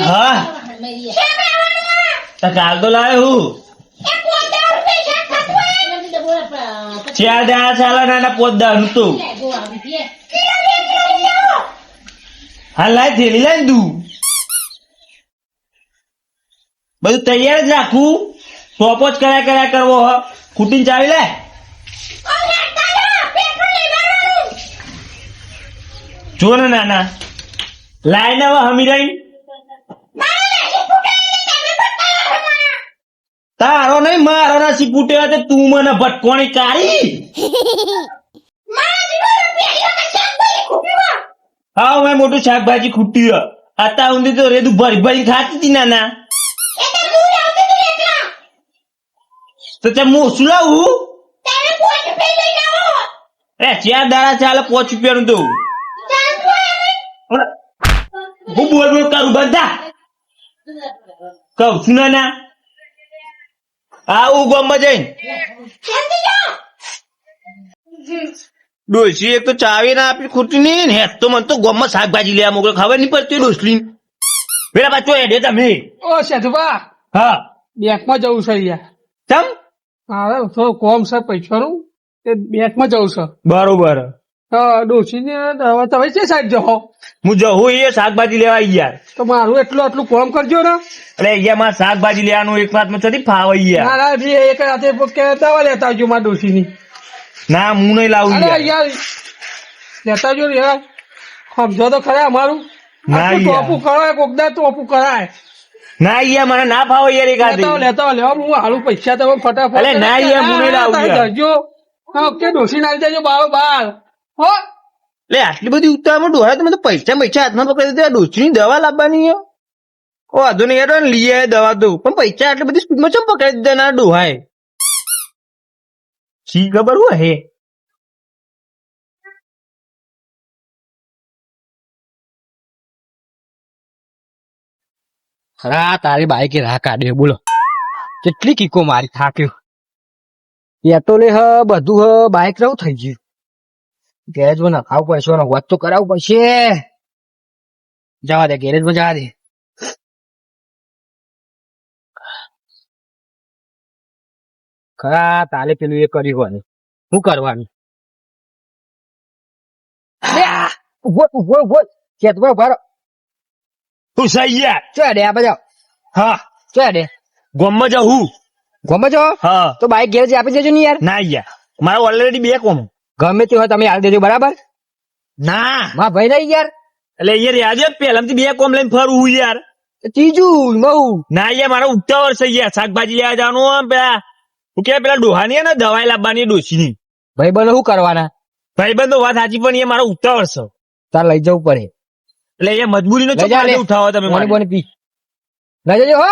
હા? કાલ તો લાવે હું. ચાર ચાલે નાના પોત દાનું તો. હા લાય થેલી લાય તું. બધું તૈયાર જ રાખવું સોપો જ કર્યા કર્યા કરવો હ. કુટીને ચાવી લે જો ને નાના. લાય ને હમી રહી તારો નહીં મારો ના સીપુટે તો તું મને ભટકોણી કાઢી. હા મેં મોટું શાકભાજી ખૂટી આતા ઊંધી તો રેદું ભરી ભરી ખાતી હતી નાના. તો તે હું શું લાવું? એ ચાર દાડા ચાલે પોચ રૂપિયાનું તો. હું બોલ બોલ કરું બધા કહું છું નાના આવું ગોમાં જઈને. ડોસી એક તો ચાવી ના આપી ખૂટી નહીં ને તો મને તો ગોમાં શાકભાજી લેવા મોકલે ખબર નહીં પડતી ડોસલી પેલા પાછો હેડે તમે. ઓ સેધુભા હા. બેંકમાં જવું છે યાર ચમ? હા થોડું કોમ છે પૈસાનું તે બેંકમાં જવું છે. બરોબર. ડોસીને હવે તમે છે સાઈડ જહો હું જવું એ શાકભાજી લેવા યાર તો મારું એટલું આટલું કોમ કરજો ને. અરે અહીંયા શાકભાજી લેવાનું એક વાતમાં ફાવે યાર મારા જે એક રાતે કે લેતા આવજો મારા ડોસીની ના હું નહીં લાવું યાર લેતા ને યાર. સમજો તો ખરા અમારું. ના. ટોપું કરાય કોકદા ટોપું કરાય. ના યાર મને ના ફાવે યાર એક લેતા લેતા લેવા હું હાલું પૈસા તમે ફટાફટ ના યાર, હું નહીં લાવું જજો ઓકે ડોસી નાખી દેજો બાર બાર હો. એટલે આટલી બધી ઉતાવળમાં ડોહા તો મને તો પૈસા પૈસા હાથમાં પકડી દીધા ડોસી દવા લાવવાની હે. ઓ આધો નહીં યાર લઈ આવે દવા તો. પણ પૈસા આટલી બધી સ્પીડમાં ચમ પકડી દીધા ના ડોહાએ? શી ખબર હું હે? રા તારી બાઈકે રાહ કાઢ્યો બોલો. કેટલી કીકો મારી થાક્યો. પેટ્રોલ હ બધું હ બાઈક રહું થઈ ગયું. ગેરેજમાં નખાવું પડશે ને વાત તો કરાવવું પડશે. જવા દે ગેરેજમાં જવા દે. ખરા તાલે પેલું એ કર્યું હોય શું કરવાનું? ઊભો ઊભો ઊભો. ચેતવા ઊભા તું સહી યાર. ચો દે આ બધા હા. ચો દે ગોમમાં જાઉં ગમે છો હા. તો બાઈક ગેરેજ આપી દેજો ને યાર. ના યાર. મારે ઓલરેડી બે કોમ. ગમે તે હોય તમે હાલ દેજો બરાબર? ના. માં ભાઈ નહીં યાર. એટલે યાર આજે પેલાથી બે કોમ લઈને ફરું યાર. ત્રીજું બહુ. ના યાર મારો ઉતાવળ છે યાર શાકભાજી લેવા જવાનું પેલા. હું કે પેલા ડોહાની ને દવાઈ લાવવાની ડોસીની ભાઈ બંધ શું કરવાના? ભાઈબંધો વાત સાચી પણ એ મારો ઉતાવળ છે તાર લઈ જવું પડે. એટલે એ મજબૂરીનો નો લે. ઉઠાવો તમે મને બોને પી. લઈ જજો હો.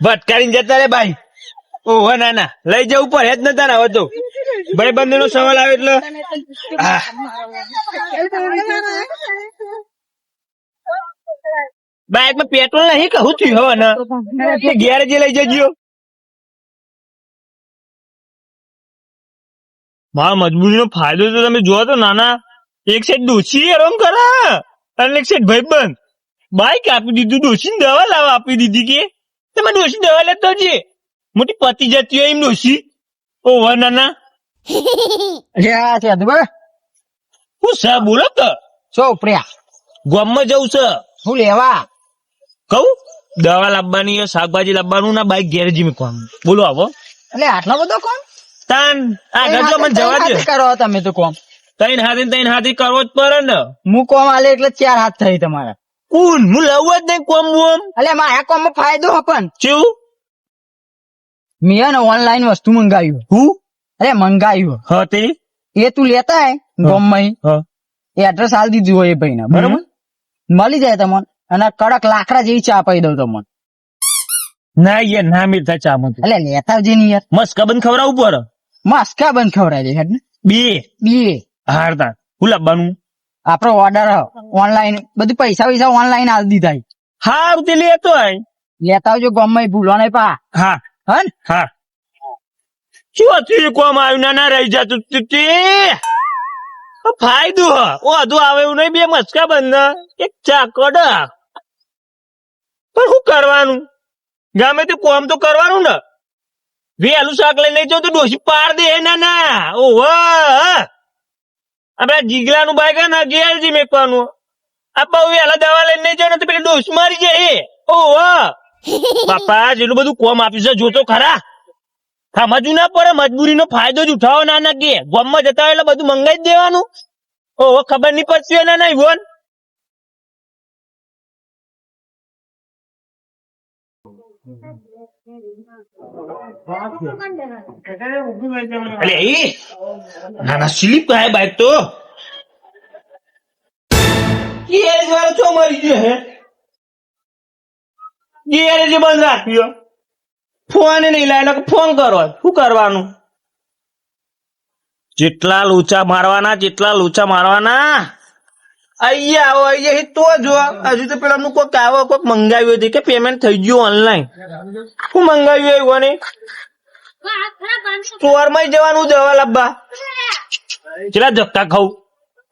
ભટકારીને જતા રે ભાઈ. ઓહો ના ના. લઈ જવું પડે જ નતા ને હવે તો નો સવાલ આવે એટલે? હા. બાઇકમાં પેટ્રોલ નહીં કહું થયું હવે ને? ગેરેજે લઈ જજો. મારા મજબૂરીનો ફાયદો તો તમે જોવો તો નાના. એક સાઈડ ડોસી આરામ કરા અને એક સાઈડ ભાઈબંધ. બાઈક આપી દીધું ડોસી દવા લાવા આપી દીધી કે? તમે ડોસી દવા લેતો છે મોટી પતી જતી હોય એમ ડોસી ઓહો નાના. અરે છે અધુ હું સ બોલો તો. છો ઉપડ્યા. ગામમાં જવું છે. હું લેવા? કહું? દવા લાવવાની શાકભાજી લાવવાનું ના બાઈક ગેરેજ મૂકવાનું. બોલો આવો. એટલે આટલો બધો કોમ? તાન આ ગજો મને જવા દે. કરો તમે તો કોમ. તૈન હાથી તૈન હાથી કરવો જ પડે ને. હું કોમ આલે એટલે ચાર હાથ થઈ તમારા. કુન હું લઉં જ નહીં કોમ બોમ એટલે મારા કોમ ફાયદો હો પણ. ચેવું? મેં ઓનલાઈન વસ્તુ મંગાવ્યું હું? અરે મંગાવ્યું હા એ તું લેતા હે. ગોમમાં. હા. એડ્રેસ આલ દીધું હોય એ ભાઈને. બરોબર? મળી જાય તમને. અને કડક લાકડા જેવી ચા પાઈ દઉં તમને. ના યાર ના મીઠા ચા તો. એટલે લેતા આવજે ને યાર. મસ્કા બંધ ખવડાવું પર મસ્કા બંધ ખવડાવી દે હેડ બે. બે. હારતા. હું લાવવાનું આપણો ઓર્ડર ઓનલાઈન બધું પૈસા પૈસા ઓનલાઈન આલ દીધા હારું તે લેતો આય. લેતા આવજો ગોમમાં ભૂલવાના નહીં પા. હા. હા ને હા. શું હતું કોમ આવ્યું ના ના રહી જતું તું ફાયદો હ. ઓધું આવે એવું નહીં બે મસ્કા બંધ. એક ચાકડ. પણ શું કરવાનું? ગમે તે કોમ તો કરવાનું ને. વેલું શાક લઈ લઈ જાવ તો ડોસી પાર દે ના ના ઓહ આપડા જીગલાનું બાઈક ને ગેરજી મેકવાનું. આ બહુ વેલા દવા લઈને જાવ ને તો પેલી ડોસ મારી જાય ઓહ. બાપા, જેટલું બધું કોમ આપ્યું છે, જોતો ખરા? સમજવું ના પડે, મજબૂરીનો ફાયદો જ ઉઠાવો ના ના કે. ગોમમાં જતા એટલે બધું મંગાઈ જ દેવાનું. ઓહો, ખબર નહીં પડશે ના ના એ સ્લીપ કાય બાઈક તો. કે વાળો છો ગયો હે? ગેરેજ બંધ રાખ્યો ફોન નહીં લાય ફોન કરો. શું કરવાનું? જેટલા લૂચા મારવાના જેટલા લૂચા મારવાના. અહીંયા આવો અહીંયા તો જો. હજુ તો પેલા કોઈક આવો કોઈક મંગાવ્યું હતું કે પેમેન્ટ થઈ ગયું ઓનલાઈન શું મંગાવ્યું એવું ને સ્ટોરમાં જવાનું દવા લાવવા કેટલા ધક્કા ખાવું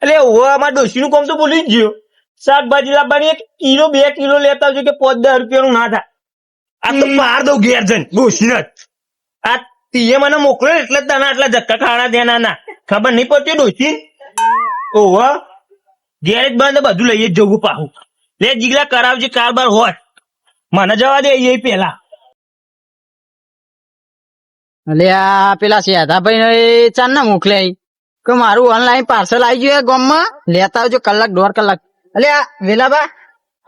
એટલે હું અમારા ડોશી નું કામ તો ભૂલી જ ગયો. શાકભાજી લાવવાની એક કિલો બે કિલો લેતા આવજો કે પોત દસ રૂપિયા નું ના થાય. આ તો પાર દઉં ઘેર જઈને. આ તીએ મને મોકલ્યો એટલે તને આટલા ધક્કા ખાણા દે ના ખબર નહીં પડતી ડોસી ઓહો. ગેરેજ બંધ બધું લઈએ જ જવું પાહું લે જીગલા કરાવજે કારબાર હોત મને જવા દે એ પેલા. અલે આ પેલા શેધાભાઈ ને ચાંદ ના મોકલે કે મારું ઓનલાઈન પાર્સલ આવી ગયું ગામમાં. લેતા આવજો કલાક દોઢ કલાક. અલે વેલાબા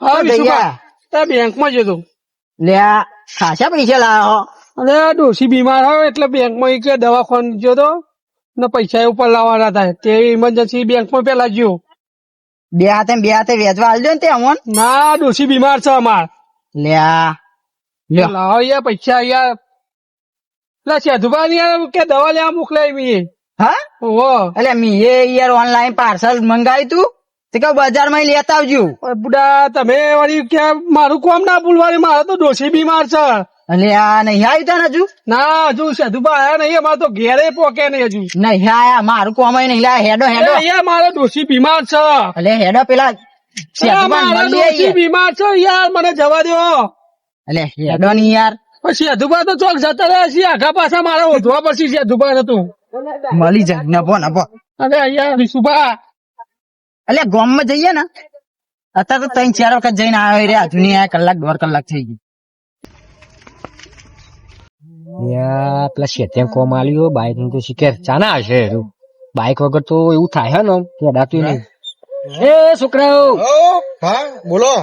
હા ઓ વિશુભા. ત્યાં બેંકમાં જતો લે ખાસા પૈસા લાવો અને આ ડોશી બીમાર હોય એટલે બેંકમાં ઈ કે દવાખાને તો ને પૈસા ઉપર લાવવાના તે ઇમરજન્સી બેંકમાં પેલા ગયો. બે હાથે બે હાથે વેચવા આલજો ને તે અમોન. ના ડોશી બીમાર છે અમાર. લે લ્યો. લાવો યાર પૈસા યાર એટલે સેધુબા યાર કે દવા લેવા મોકલાય મી. હા? ઓહો. એટલે મી યાર ઓનલાઈન પાર્સલ મંગાવ્યું તું? તે કે બજારમાં લેતા આવજો. બુડા તમે વળી કે મારું કોમ ના ભૂલવાની મારે તો ડોસી બીમાર છે. અને આ નહીં આવી તને હજુ? ના હજુ સેધુબા આયા નહીં અમારે તો ઘેરે પોકે નહીં હજુ. નહીં આયા મારું કોમ નહીં. લે હેડો હેડો. અહીંયા મારો ડોસી બીમાર છે. એટલે હેડો પેલા. બીમાર છે યાર મને જવા દો. એટલે હેડો નહીં યાર. પછી અધુભા તો ચોક જતા રહ્યા છીએ આખા પાછા મારે ઓઢવા પછી સેધુબા હતું મળી જાય નભો નભો. અરે અહીંયા વિશુભા એટલે ગામમાં જઈએ ને અત્યારે તો ત્રણ ચાર વખત જઈને આવ્યો રે હજુ નહીં કલાક દોઢ કલાક થઈ ગઈ. યા પેલા શેત્યા કોમ આલ્યો બાઈકનું તો શીખેર ચાના હશે બાઈક વગર તો એવું થાય હે ને કે અડાતું નહીં. એ છોકરાઓ! હા બોલો.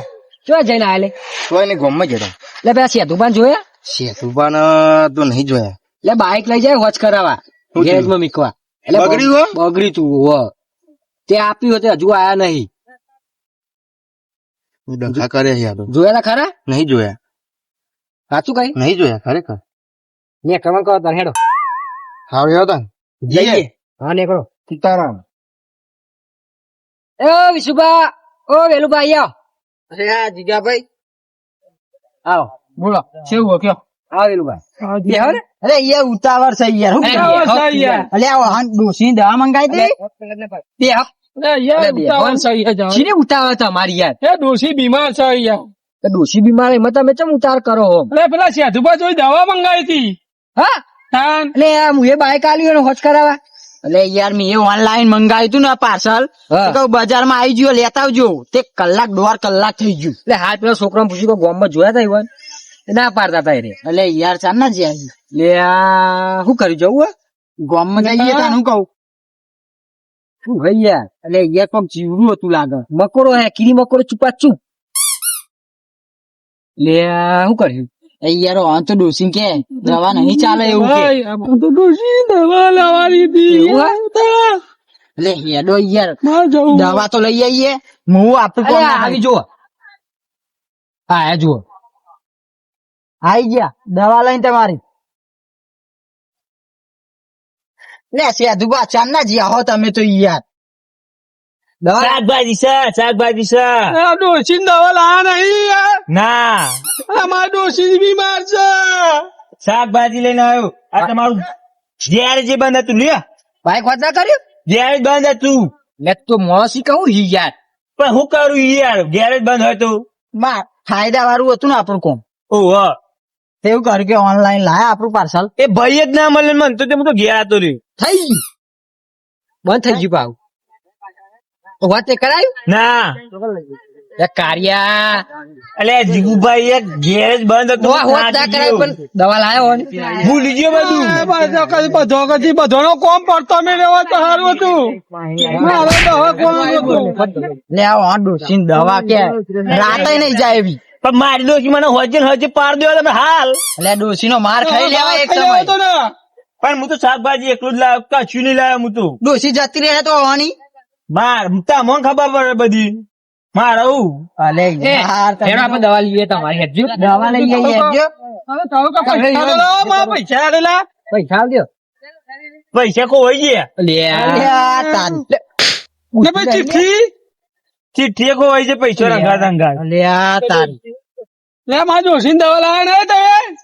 ચો જઈને આલે કોઈ એને ગોમમાં જતો એટલે પેલા સેતુબાન જોયા? શેતુબાન તો નહીં જોયા. એટલે બાઈક લઈ જાય હોચ કરાવવા. ગેરેજમાં મીકવા. એટલે બગડ્યું બગડ્યું બગડી તું હો. તે આપ્યું હતું હજુ આયા નહીં. ડખા કરે છે આ જોયા તા ખરા? નહીં જોયા. સાચું કઈ? નહીં જોયા ખરેખર. ને ક્રમાંક કરો તાર હેડો. હાવ રહ્યો તા જઈએ. હા નીકળો. સીતારામ. એ વિશુભા ઓ વેલુભાઈ આવ. અરે આ જીગાભાઈ. આવો. બોલો કેવું કયો? આવો વેલુભાઈ. આવ ને. અરે યાર ઉતાવળ છે યાર. હું ઉતાવળ છે યાર. અલે આવો હા ડોસી દવા મંગાઈ દે? બેહો અરે યાર બે. શીને ઉતાવળ તમારી યાર. એ ડોસી બીમાર છે યાર. તો ડોસી બીમાર એમાં તમે ચમ ઉતાર કરો હો? અરે પેલા સેધુબા જોઈ દવા મંગાવી હતી. હા? તાન. એટલે આ એ બાઈક આલ્યું એને હોચ કરાવવા એટલે યાર મેં ઓનલાઈન મંગાવ્યું હતું ને પાર્સલ બજારમાં આવી ગયો લેતા આવજો. તે કલાક દોઢ કલાક થઈ ગયું. એટલે હા પેલા છોકરા પૂછ્યું ગામમાં જોયા તા ઈવન? ના પાડતા તા રે એટલે યાર ચાર ના જ્યાં લે શું કરી જવું ગામમાં જઈએ તો હું કહું? શું ભાઈ યાર? એટલે યાર કોક જીવડું હતું લાગે. મકોડો હે કીડી મકોડો છુપા ચૂપ લે શું કર્યું? એ યાર આ તો ડોસી કે દવા નહીં ચાલે એવું કે. ભાઈ, તો ડોસી દવા લાવવાની હતી એટલે હેડો યાર દવા તો લઈ આવીએ હું આપું આવી જુઓ. હા જુઓ. આઈ ગયા. દવા લઈને તમારી. લે સેધુ બા ચાંદ ના જ્યા હો તમે તો યાર. શાકભાજી છે શાકભાજી છે. આ દવા લાવવા નહીં યાર ના. અમારા ડોશી બીમાર છે. શાકભાજી લઈને આવ્યો. આ તમારું ગેરેજ એ બંધ હતું લે ભાઈ વાત ના કર્યું ગેરેજ બંધ હતું. લે તો મોસી કહું હી યાર. પણ હું કરું યાર? ગેરેજ બંધ હોય તો? માં ફાયદા વાળું હતું ને આપણું કોમ ઓહ. એવું કર્યું કે ઓનલાઈન લાયા આપણું પાર્સલ એ ભાઈ જ ના મળે મન તો તે હું તો ઘેર હતો રહ્યો. થઈ બંધ થઈ ગયું પાછું. વાત એ કરાયું? ના. લે કારિયા. જીગુભાઈ એ ગેરેજ બંધ હતું. પણ દવા લાયો. ભૂલી ગયો બધું. બધો કદી બધો કદી કોમ પડતો મેં તો સારું હતું. મારે દવા કોમ લે આ દવા કે? રાતે નહીં જાય એવી. પણ મારી દોસ્તી મને હોજે હોજે પાર દેવા તમે હાલ. એટલે ડોસી નો માર ખાઈ લેવા એક સમય. પણ હું તો શાકભાજી એકલું જ લાવ્યો કશું નહીં લાવ્યો હું તો. ડોસી જતી રહે તો આવવાની માર તમને ખબર પડે બધી. મારું અલે યાર તમે એનો આપણે દવા લઈએ તમારી હેડજો. દવા લઈ આવીએ જો હવે તો કા પૈસા લો લાવો, પૈસા આલેલા. પૈસા આવજો પૈસા કો હોય છે? લે આ તાન. ને પછી ચિઠ્ઠી ચીઠી હોય છે પૈસો રંગા રંગા અલે આ તાન લે મારા ડોશીને દવા લાવ્યા ને તમે?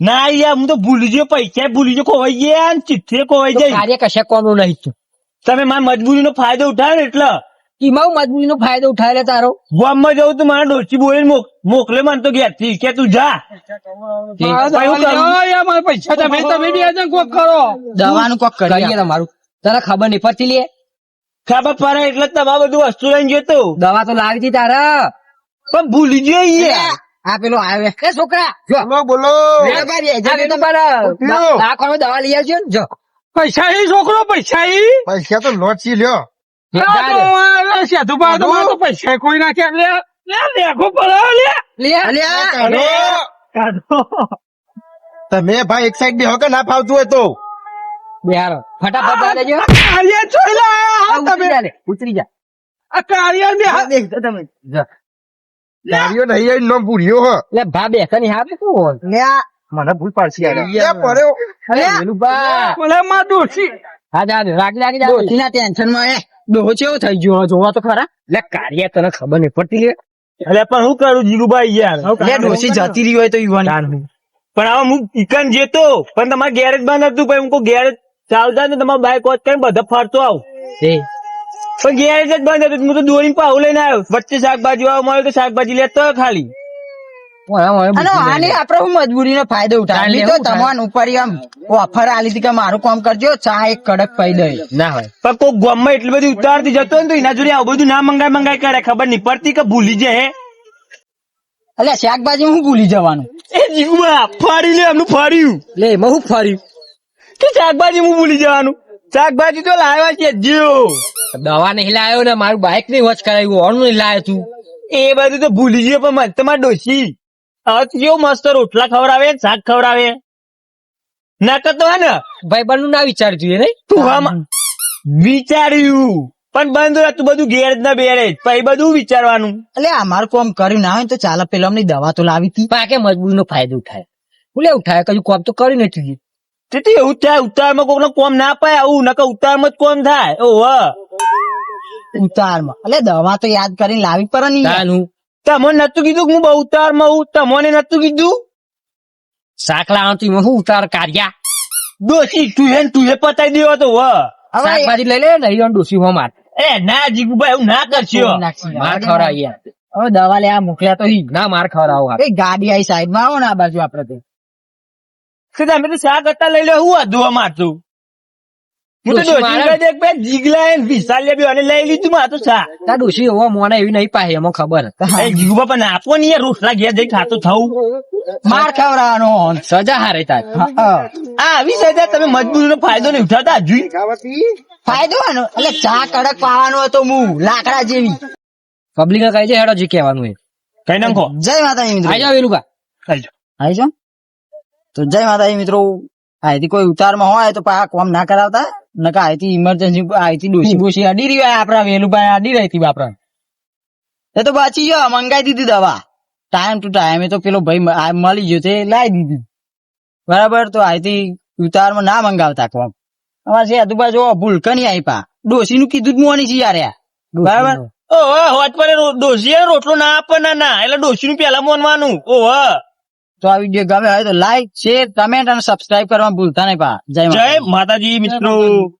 ના યાર હું તો ભૂલી ગયો પૈસા ભૂલી ગયો ખોવાઈ ગયા ને ચિઠ્ઠી ખોવાઈ જાય. કાર્ય કશે કોનું નહીં તું. તમે મારી મજબૂરીનો ફાયદો ઉઠાવે ને એટલે. એમાં મજબૂરી નો ફાયદો ઉઠાવે લે તારો. ગામમાં જવું તું મારા ડોસી બોલી મોક- મોકલે મને તો ઘેરથી. કે તું જા? લેવા પૈસા તમે તમે બી કોક કરો. દવાનું કોક કરીએ કરીએ તમારું? તને ખબર નહીં પડતી લે. ખબર પડે એટલે તમારે બધું વસ્તુ લઈને જતો. દવા તો લાવી હતી તારા. પણ ભૂલી ગયો યાર આ પેલો આવે કે છોકરા જો. બોલો. આ તો દવા લઈ આવજો ને જો. પૈસા ઈ છોકરો પૈસા એ? પૈસા તો લોચી લ્યો. પૈસા કોઈ નાખ્યા. લે લે લેખો પડે લે. તમે ભાઈ એક સાઈડ બેહો કે ના ફાવતું હોય તો? બિહારો ફટાફટ દવા જો કાર્ય લે આ તમે. ઉતરી જા આ કાર્ય બે હાથ દેખતો તમે જા. ગાડીઓ નહીં આઈ નો ભૂર્યો હો. લે ભા બેસા ની હાથ શું હોય? ને આ. મને ભૂલ પાડશે યાર. પડ્યો. અરે પેલું બા બોલે માં ડોશી હા જા રાગ લાગી જા. ડોસી ના ટેન્શનમાં એ. ચેવો થઈ ગયો જોવા તો ખરા. લે કાર્ય તને ખબર નહીં પડતી લે અરે પણ હું કરું જીરુભાઈ યાર? લે ડોસી જતી રહી હોય તો યુવાન. પણ હવે હું ઇકન જેતો. પણ તમારે ગેરેજ બંધ હતું પછી હું ગેરેજ ચાલતા ને તમારા બાઈક વોચ કરીને બધા ફરતો આવું. પણ ગેરેજ જ બંધ હતું હું તો દોરીને પાવું લઈને આવ્યો. વચ્ચે શાકભાજી વાળો મળ્યો તો શાકભાજી લેતો ખાલી. ઓય, ઓય, અને બુદ્ધિ આની લાગે. આપડે હું મજબૂરી નો ફાયદો ઉઠાવી. લેવું તમાન ઉપર આમ ઓફર આલી હતી કે મારું કામ કરજો ચા એક કડક પાઈ ના હોય. પણ કોઈ ગામમાં એટલી બધી ઉતારતી જતો ને તો એના જોડે આવું બધું ના મંગાઈ મંગાઈ કરે ખબર નહીં પડતી કે ભૂલી જાય હે. એટલે શાકભાજી હું ભૂલી જવાનું. એ ફાડી લે એમનું ફાડ્યું. લે એમાં હું ફર્યું કે શાકભાજી હું ભૂલી જવાનું? શાકભાજી તો લાવ્યા છે જીઓ. દવા નહીં લાવ્યો ને મારું બાઇક નહીં વોચ કરાવ્યું ઓન નહીં લાવ્યો તું. એ બધું તો ભૂલી ગયો પણ મને તમારે ડોસી હવે કેવો મસ્ત રોટલા ખવડાવે શાક ખવડાવે. ના તો હે ને ભાઈ નું ના વિચાર્યું તું એ નહીં? તું હા વિચાર્યું. પણ બંધ હતું બધું ઘેર જ ના બેરે. પછી બધું વિચારવાનું. એટલે અમારું કોમ કર્યું ના હોય તો ચાલો પેલા અમને દવા તો લાવી હતી. પાકે મજબૂરી નો ફાયદો ઉઠાય. ભૂલે ઉઠાય કજુ કોમ તો કરી નથી. તેથી એવું થાય ઉતારમાં કોકનો કોમ ના પાય આવું નકર ઉતારમાં જ કોમ થાય. ઓહ. ઉતારમાં. એટલે દવા તો યાદ કરીને લાવી પડે ને યાર. તાનું તમને નતું કીધું કે હું બહુ ઉતારમાં હું તમને નતું કીધું? શાક લાવવાનું તું હું ઉતાર કાર્યા દોશી તું હે તું હે પતાઈ દેવો તો વ હવે શાકભાજી લઈ લે નહીં ડોસી હો માર. એ ના જીગુભાઈ એવું ના કરશો. માર યાર. ખવડાવ હવે દવા લેવા મોકલ્યા તો ના માર ખવડાવો એ ગાડી આઈ સાઈડમાં આવો ને આ બાજુ આપડે તો મેં તો શાક હતા લઈ લે હું અધુવા મારતું? હું તો ડોશી ડોશી મારે- કહી દે કે ભાઈ જીગલા હે વિશાલ બે અને લઈ લીધું માં તો શા તાર ડોસી એવો મોને એવી નહીં પાહે એમાં ખબર. એ જીગુબા પણ આપો ને યાર રોટલા ઘેર જઈ ખાતું થવું માર ખવડાવવાનો સજા હારે તાર. હા, હા. આ આવી સજા તમે મજબૂરીનો ફાયદો નહીં ઉઠાતા જોઈ. ફાયદો આનો? એટલે ચા કડક પાવાનો હતો હું લાકડા જેવી. પબ્લિક કહે છે દે હેડો જે કહેવાનું એ. કઈ નાખો? જય માતા આવી તો જય માતાજી મિત્રો. આયથી કોઈ ઉતારમાં હોય તો પાક કોમ ના કરાવતા. નકા આયથી ઇમરજન્સી આયથી ડોસી બોસી અડી રહી આપડા વેલુભાઈ અડી રહી હતી બાપરા. એ તો બાચી ગયો મંગાઈ દીધી દવા. ટાઈમ ટુ ટાઈમ એ તો પેલો ભાઈ મળી ગયો તે લાવી દીધી. બરાબર? તો આયથી ઉતારમાં ના મંગાવતા કોમ અમારે છે આજુબાજુ ભૂલકની આપ્યા ડોસી નું કીધું જ મોની છે યાર બરાબર? ઓહ હોટ પર ડોસી રોટલો ના આપવાના ના. એટલે ડોશી નું પેલા મોનવાનું. ઓહ. તો આ વીડિયો ગમે હોય તો લાઈક શેર કમેન્ટ અને સબસ્ક્રાઇબ કરવા ભૂલતા નહીં પા. જય જય માતાજી. મિત્રો.